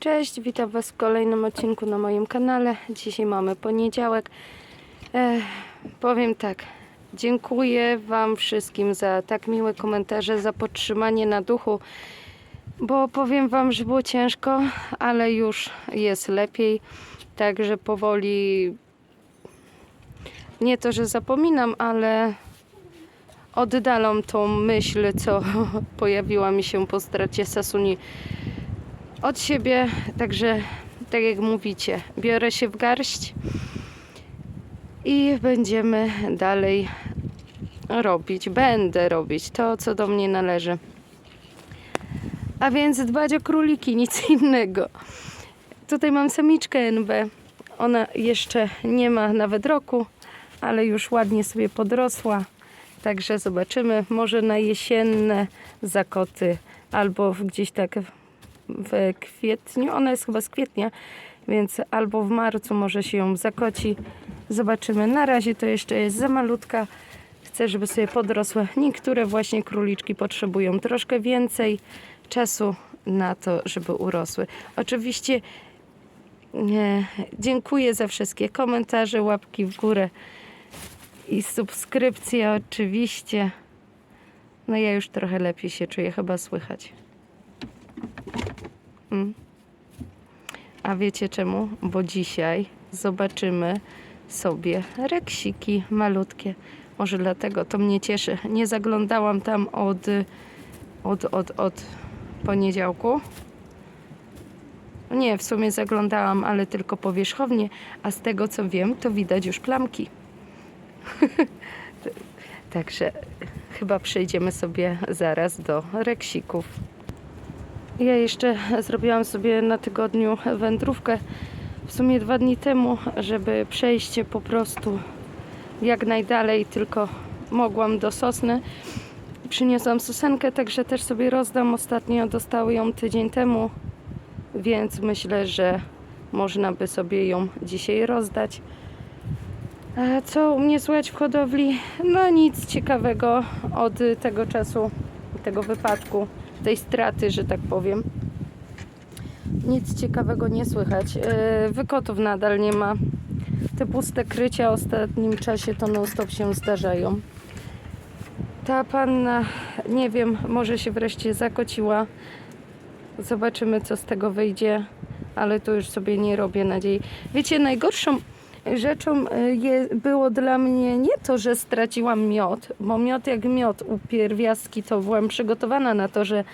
Cześć, witam Was w kolejnym odcinku na moim kanale. Dzisiaj mamy poniedziałek. Ech, powiem tak, dziękuję Wam wszystkim za tak miłe komentarze, za podtrzymanie na duchu, bo powiem Wam, że było ciężko, ale już jest lepiej. Także powoli, nie to, że zapominam, ale oddalam tą myśl, co pojawiła mi się po stracie Sasuni od siebie, także tak jak mówicie, biorę się w garść i będziemy dalej robić, będę robić to, co do mnie należy. A więc dbać o króliki, nic innego. Tutaj mam samiczkę NB. Ona jeszcze nie ma nawet roku, ale już ładnie sobie podrosła. Także zobaczymy, może na jesienne zakoty albo gdzieś tak w kwietniu. Ona jest chyba z kwietnia, więc albo w marcu może się ją zakoci. Zobaczymy. Na razie to jeszcze jest za malutka. Chcę, żeby sobie podrosła. Niektóre właśnie króliczki potrzebują troszkę więcej czasu na to, żeby urosły. Oczywiście nie, dziękuję za wszystkie komentarze, łapki w górę i subskrypcje oczywiście. No ja już trochę lepiej się czuję, chyba słychać. Mm. A wiecie czemu? Bo dzisiaj zobaczymy sobie reksiki malutkie. Może dlatego to mnie cieszy. Nie zaglądałam tam od, od, od, od poniedziałku. Nie, w sumie zaglądałam, ale tylko powierzchownie, a z tego co wiem, to widać już plamki. Także chyba przejdziemy sobie zaraz do reksików. Ja jeszcze zrobiłam sobie na tygodniu wędrówkę w sumie dwa dni temu, żeby przejść po prostu jak najdalej, tylko mogłam do Sosny. Przyniosłam sosenkę, także też sobie rozdam. Ostatnio dostały ją tydzień temu, więc myślę, że można by sobie ją dzisiaj rozdać. Co u mnie słychać w hodowli? No nic ciekawego od tego czasu, tego wypadku, tej straty, że tak powiem. Nic ciekawego nie słychać. Yy, Wykotów nadal nie ma. Te puste krycia w ostatnim czasie to non stop się zdarzają. Ta panna, nie wiem, może się wreszcie zakociła. Zobaczymy, co z tego wyjdzie, ale to już sobie nie robię nadziei. Wiecie, najgorszą rzeczą y, je, było dla mnie nie to, że straciłam miod, bo miod jak miod u pierwiastki to byłam przygotowana na to, że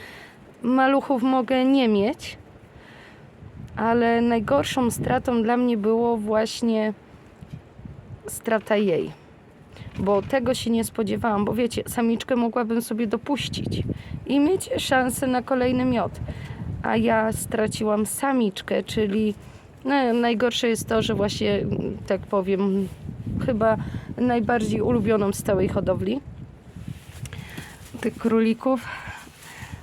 maluchów mogę nie mieć, ale najgorszą stratą dla mnie było właśnie strata jej. Bo tego się nie spodziewałam, bo wiecie, samiczkę mogłabym sobie dopuścić i mieć szansę na kolejny miod. A ja straciłam samiczkę, czyli no, najgorsze jest to, że właśnie, mm, tak powiem, chyba najbardziej ulubioną z całej hodowli tych królików.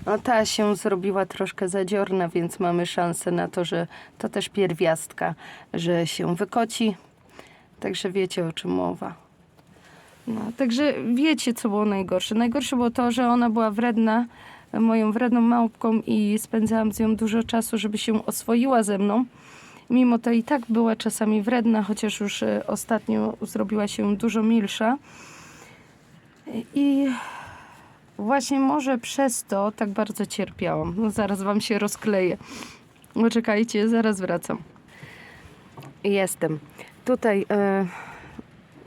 A ta się zrobiła troszkę zadziorna, więc mamy szansę na to, że to też pierwiastka, że się wykoci. Także wiecie o czym mowa. No, także wiecie, co było najgorsze. Najgorsze było to, że ona była wredna, moją wredną małpką i spędzałam z nią dużo czasu, żeby się oswoiła ze mną. Mimo to i tak była czasami wredna, chociaż już e, ostatnio zrobiła się dużo milsza. I właśnie może przez to tak bardzo cierpiałam. No zaraz wam się rozkleję. Poczekajcie, zaraz wracam. Jestem. Tutaj e,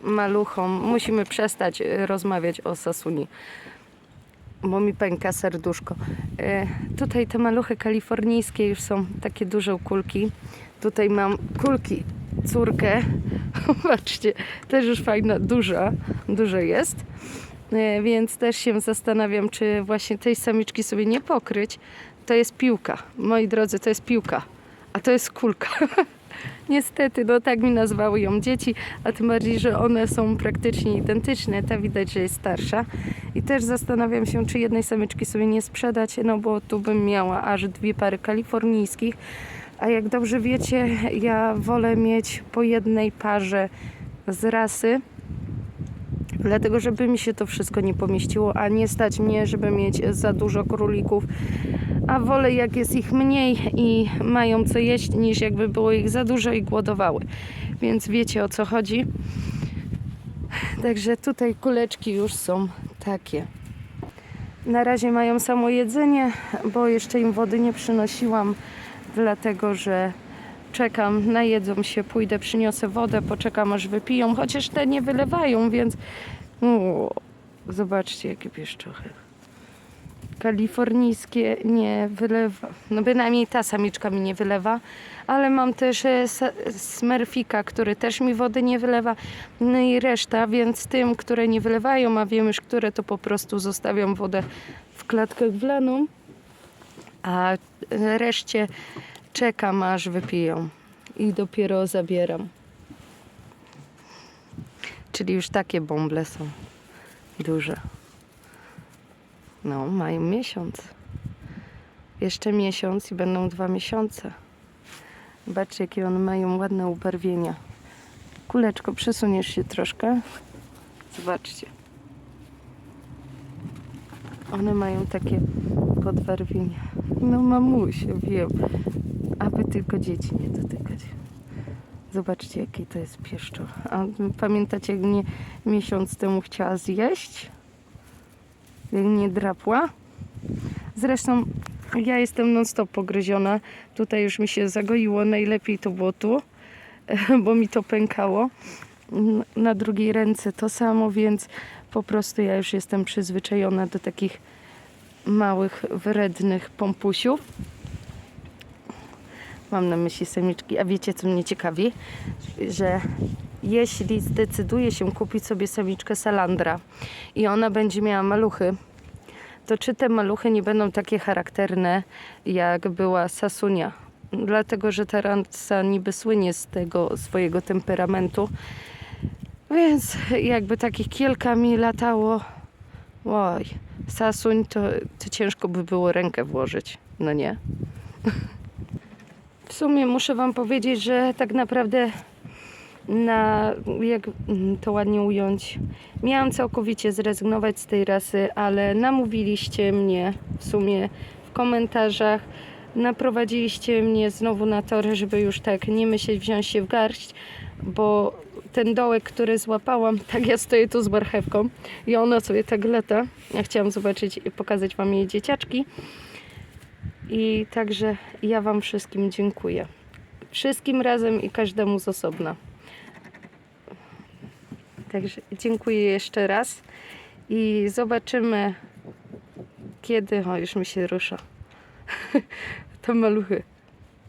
maluchom musimy przestać e, rozmawiać o Sasuni, bo mi pęka serduszko. E, tutaj te maluchy kalifornijskie już są takie duże kulki. Tutaj mam kulki, córkę. Patrzcie, też już fajna, duża, duża jest. E, Więc też się zastanawiam, czy właśnie tej samiczki sobie nie pokryć. To jest piłka. Moi drodzy, to jest piłka, a to jest kulka. Niestety, no tak mi nazwały ją dzieci, a tym bardziej, że one są praktycznie identyczne. Ta widać, że jest starsza. I też zastanawiam się, czy jednej samiczki sobie nie sprzedać, no bo tu bym miała aż dwie pary kalifornijskich. A jak dobrze wiecie, ja wolę mieć po jednej parze z rasy, dlatego żeby mi się to wszystko nie pomieściło, a nie stać mnie, żeby mieć za dużo królików, a wolę jak jest ich mniej i mają co jeść, niż jakby było ich za dużo i głodowały. Więc wiecie o co chodzi. Także tutaj kuleczki już są takie. Na razie mają samo jedzenie, bo jeszcze im wody nie przynosiłam, dlatego że czekam, najedzą się, pójdę, przyniosę wodę, poczekam aż wypiją, chociaż te nie wylewają, więc o, zobaczcie jakie pieszczochy. Kalifornijskie nie wylewa, no bynajmniej ta samiczka mi nie wylewa, ale mam też e, smerfika, który też mi wody nie wylewa, no i reszta, więc tym, które nie wylewają, a wiem już, które to po prostu zostawiam wodę w klatkach wlaną, a reszcie czekam aż wypiją i dopiero zabieram. Czyli już takie bąble są duże. No, mają miesiąc. Jeszcze miesiąc i będą dwa miesiące. Zobaczcie, jakie one mają ładne ubarwienia. Kuleczko, przesuniesz się troszkę. Zobaczcie. One mają takie podbarwienia. No mamusie, wiem. Aby tylko dzieci nie dotykać. Zobaczcie, jaki to jest pieszczoch. A pamiętacie, jak mnie miesiąc temu chciała zjeść? Nie drapła? Zresztą ja jestem non-stop pogryziona. Tutaj już mi się zagoiło. Najlepiej to było tu, bo mi to pękało. Na drugiej ręce to samo, więc po prostu ja już jestem przyzwyczajona do takich małych, wrednych pompusiów. Mam na myśli samiczki. A wiecie, co mnie ciekawi? Że jeśli zdecyduje się kupić sobie samiczkę salandra i ona będzie miała maluchy, to czy te maluchy nie będą takie charakterne, jak była Sasunia? Dlatego, że ta niby słynie z tego swojego temperamentu. Więc jakby takich kilka mi latało, oj, Sasuń, to, to ciężko by było rękę włożyć. No nie? W sumie muszę Wam powiedzieć, że tak naprawdę na, jak to ładnie ująć, miałam całkowicie zrezygnować z tej rasy, ale namówiliście mnie w sumie w komentarzach, naprowadziliście mnie znowu na tory, żeby już tak nie myśleć, wziąć się w garść, bo ten dołek, który złapałam, tak ja stoję tu z marchewką i ona sobie tak lata. Ja chciałam zobaczyć i pokazać Wam jej dzieciaczki. I także ja Wam wszystkim dziękuję. Wszystkim razem i każdemu z osobna. Także dziękuję jeszcze raz i zobaczymy kiedy. O, już mi się rusza. to maluchy.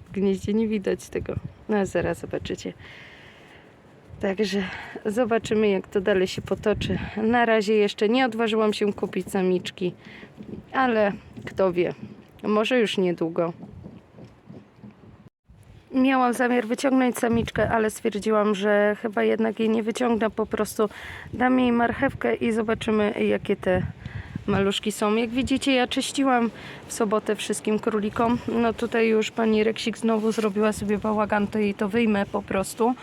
W gnieździe nie widać tego. No zaraz zobaczycie. Także zobaczymy, jak to dalej się potoczy. Na razie jeszcze nie odważyłam się kupić samiczki, ale kto wie, może już niedługo. Miałam zamiar wyciągnąć samiczkę, ale stwierdziłam, że chyba jednak jej nie wyciągnę. Po prostu dam jej marchewkę i zobaczymy, jakie te maluszki są. Jak widzicie, ja czyściłam w sobotę wszystkim królikom. No tutaj już pani Reksik znowu zrobiła sobie bałagan, to jej to wyjmę po prostu.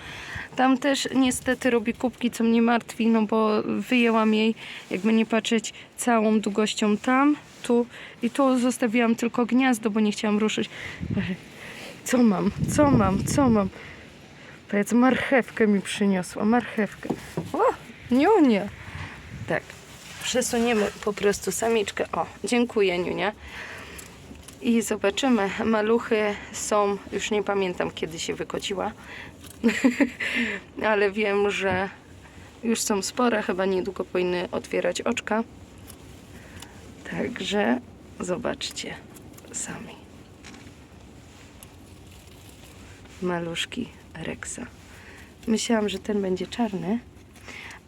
Tam też niestety robi kubki, co mnie martwi, no bo wyjęłam jej, jakby nie patrzeć, całą długością tam, tu i tu zostawiłam tylko gniazdo, bo nie chciałam ruszyć. Co mam? Co mam? Co mam? Powiedz, marchewkę mi przyniosła, marchewkę. O, Niunia. Tak, przesuniemy po prostu samiczkę. O, dziękuję Niunia. I zobaczymy. Maluchy są, już nie pamiętam kiedy się wykociła, ale wiem, że już są spore, chyba niedługo powinny otwierać oczka. Także zobaczcie sami. Maluszki Rexa. Myślałam, że ten będzie czarny,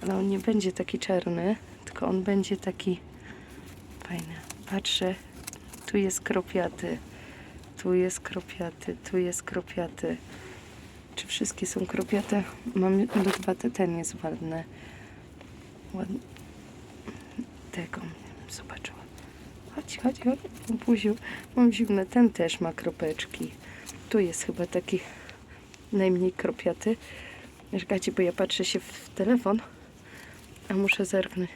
ale on nie będzie taki czarny, tylko on będzie taki fajny. Patrzę, tu jest kropiaty, tu jest kropiaty, tu jest kropiaty. Czy wszystkie są kropiate? Mam dwa, te- ten jest ładny. Ładny. Tego zobaczyła. Chodź, chodź, chodź. Buziu, mam zimne. Ten też ma kropeczki. Tu jest chyba taki najmniej kropiaty. Czekajcie, bo ja patrzę się w telefon, a muszę zerknąć.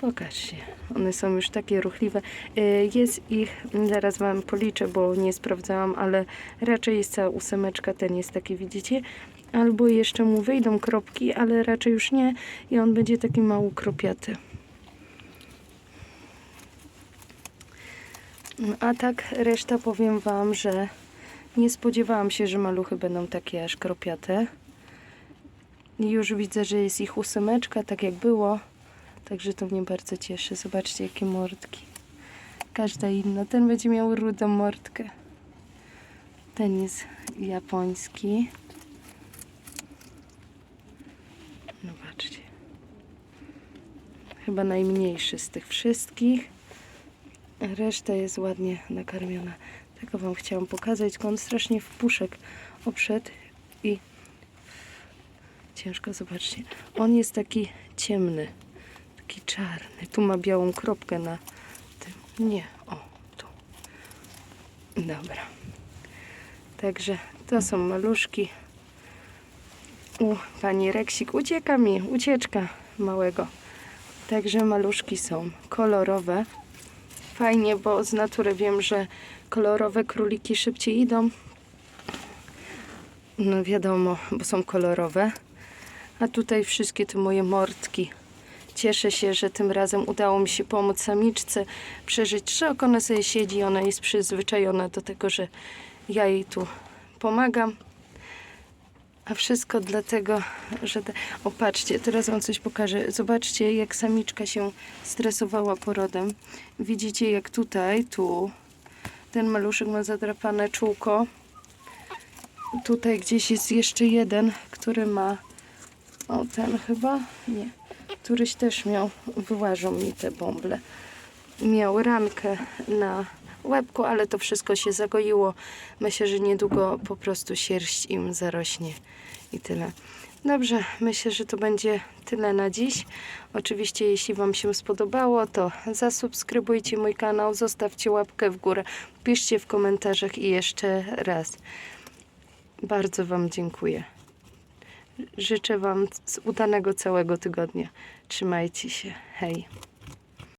Pokażcie. One są już takie ruchliwe. E, Jest ich, zaraz Wam policzę, bo nie sprawdzałam, ale raczej jest cała ósemeczka, ten jest taki, widzicie? Albo jeszcze mu wyjdą kropki, ale raczej już nie i on będzie taki mało kropiaty. A tak reszta powiem Wam, że nie spodziewałam się, że maluchy będą takie aż kropiate. Już widzę, że jest ich ósemeczka, tak jak było. Także to mnie bardzo cieszy. Zobaczcie, jakie mordki. Każda inna. Ten będzie miał rudą mordkę. Ten jest japoński. Zobaczcie. Chyba najmniejszy z tych wszystkich. Reszta jest ładnie nakarmiona. Tego Wam chciałam pokazać. tylko On strasznie w puszek obszedł i ciężko zobaczcie. On jest taki ciemny, taki czarny. Tu ma białą kropkę na tym. Nie, o, tu. Dobra. Także to są maluszki. U pani Reksik ucieka mi, ucieczka małego. Także maluszki są kolorowe. Fajnie, bo z natury wiem, że kolorowe króliki szybciej idą. No wiadomo, bo są kolorowe. A tutaj wszystkie te moje mordki. Cieszę się, że tym razem udało mi się pomóc samiczce przeżyć szok. Ona sobie siedzi, ona jest przyzwyczajona do tego, że ja jej tu pomagam. A wszystko dlatego, że... te- O, patrzcie, teraz wam coś pokażę. Zobaczcie, jak samiczka się stresowała porodem. Widzicie, jak tutaj, tu, ten maluszek ma zadrapane czółko. Tutaj gdzieś jest jeszcze jeden, który ma... O, ten chyba? Nie. Któryś też miał, wyłażą mi te bąble. Miał rankę na łebku, ale to wszystko się zagoiło. Myślę, że niedługo po prostu sierść im zarośnie i tyle. Dobrze, myślę, że to będzie tyle na dziś. Oczywiście, jeśli Wam się spodobało, to zasubskrybujcie mój kanał, zostawcie łapkę w górę, piszcie w komentarzach i jeszcze raz bardzo Wam dziękuję. Życzę Wam udanego całego tygodnia. Trzymajcie się. Hej.